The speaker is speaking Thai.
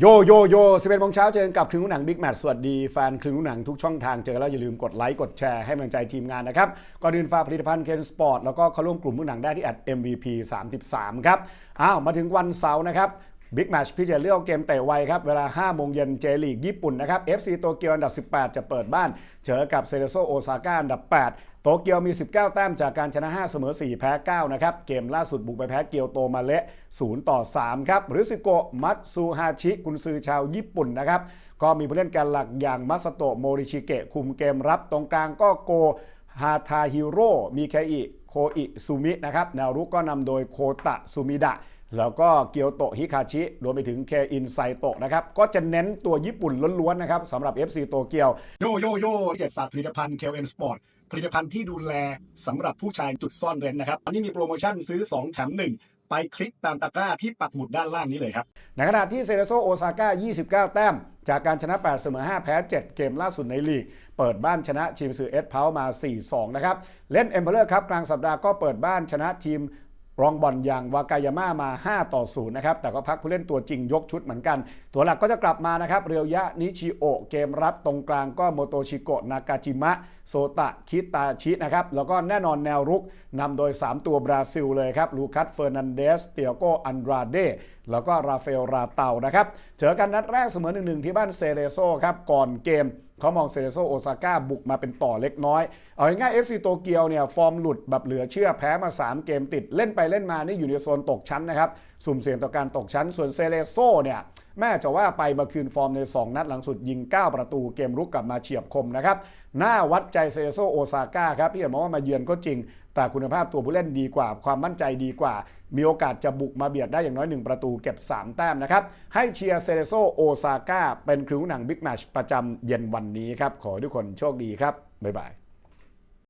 โยโยโย11โมงเช้าเจอกันกับคลึงหนังบิ๊กแมทสวัสดีแฟนคลึงหนังทุกช่องทางเจอแล้วอย่าลืมกดไลค์กดแชร์ให้กำลังใจทีมงานนะครับ ก่อนอื่นฝากผลิตภัณฑ์เคนสปอร์ตแล้วก็เข้าร่วมกลุ่มหนังได้ที่แอด MVP 33 ครับ อ้าว มาถึงวันเสาร์นะครับ บิ๊กแมชพี่เจเลือกเกมเตะไวครับ เวลา 5 โมงเย็นเจลีกญี่ปุ่นนะครับ FC โตเกียวอันดับ 18 จะเปิดบ้านเจอกับเซเรโซโอซาก้าอันดับ 8 โตเกียวมี 19 แต้มจากการชนะ 5 เสมอ 4 แพ้ 9 นะครับ เกมล่าสุดบุกไปแพ้เกียวโตมาเละ0 ต่อ 3 ครับริซิโกะมัตซูฮาชิกุนซือชาวญี่ปุ่นนะครับก็มีผู้เล่นแกนหลักอย่างมัสโตโมริชิเกะคุมเกมรับตรงกลางก็โกฮาทาฮิโร่มีเคอิโคอิซูมินะครับแนวรุกก็นำโดยโคตะซูมิดะ แล้วก็เกียวโตะฮิคาชิรวมไปถึงเคอินไซโตะนะครับ ก็จะเน้นตัวญี่ปุ่นล้วนๆนะครับสำหรับ FC โตเกียว โยโยโย่เจ็ดฝากผลิตภัณฑ์เคลเอนสปอร์ตผลิตภัณฑ์ที่ดูแลสำหรับผู้ชายจุดซ่อนเร้นนะครับ อันนี้มีโปรโมชั่นซื้อ 2 แถม 1ไปคลิกตามตะกร้าที่ปักหมุดด้านล่างนี้เลยครับ ในขณะที่เซเรโซโอซาก้า 29 แต้ม จากการชนะ 8 เสมอ 5 แพ้ 7 เกมล่าสุดในลีก เปิดบ้านชนะทีมซือเอสเพามา 4-2 นะครับ เล่นเอ็มเพลเลอร์ครับ กลางสัปดาห์ก็เปิดบ้านชนะทีม รองบอลอย่างวากายาม่ามา 5 ต่อ 0 นะครับ แต่ก็พักผู้เล่นตัวจริงยกชุดเหมือนกัน ตัวหลักก็จะกลับมานะครับ เรียวยะนิชิโอเกมรับตรงกลางก็โมโตชิโกะนากาจิมะ โซตะคิตาชินะครับ แล้วก็แน่นอนแนวรุกนำโดย 3 ตัวบราซิลเลยครับ ลูคัสเฟอร์นันเดส เตียโกอันดราเดแล้วก็ราเอลราเตานะครับเจอกันนัดแรกเสมอ1-1ที่บ้านเซเรโซครับ ก่อนเกมเขามองเซเรโซโอซาก้าบุกมาเป็นต่อเล็กน้อย เอาง่ายๆ FC โตเกียวเนี่ยฟอร์มหลุดแบบเหลือเชื่อแพ้มา 3 เกมติดเล่นไปเล่นมานี่อยู่ในโซนตกชั้นนะครับ สุ่มเสี่ยงต่อการตกชั้น ส่วนเซเรโซเนี่ยแม่จะว่าไปมาคืนฟอร์มใน 2 นัดหลังสุดยิง 9 ประตูเกมรุกกลับมาเฉียบคมนะครับหน้าวัดใจเซเรโซโอซาก้าครับพี่เห็นมองว่ามาเยือนก็จริง แต่คุณภาพตัวผู้เล่นดีกว่า ความมั่นใจดีกว่า มีโอกาสจะบุกมาเบียดได้อย่างน้อย 1 ประตูเก็บ 3 แต้มนะครับให้เชียร์เซเรโซโอซาก้าเป็นครูหนังบิ๊กแมชประจำเย็นวันนี้ครับขอทุกคนโชคดีครับบ๊ายบาย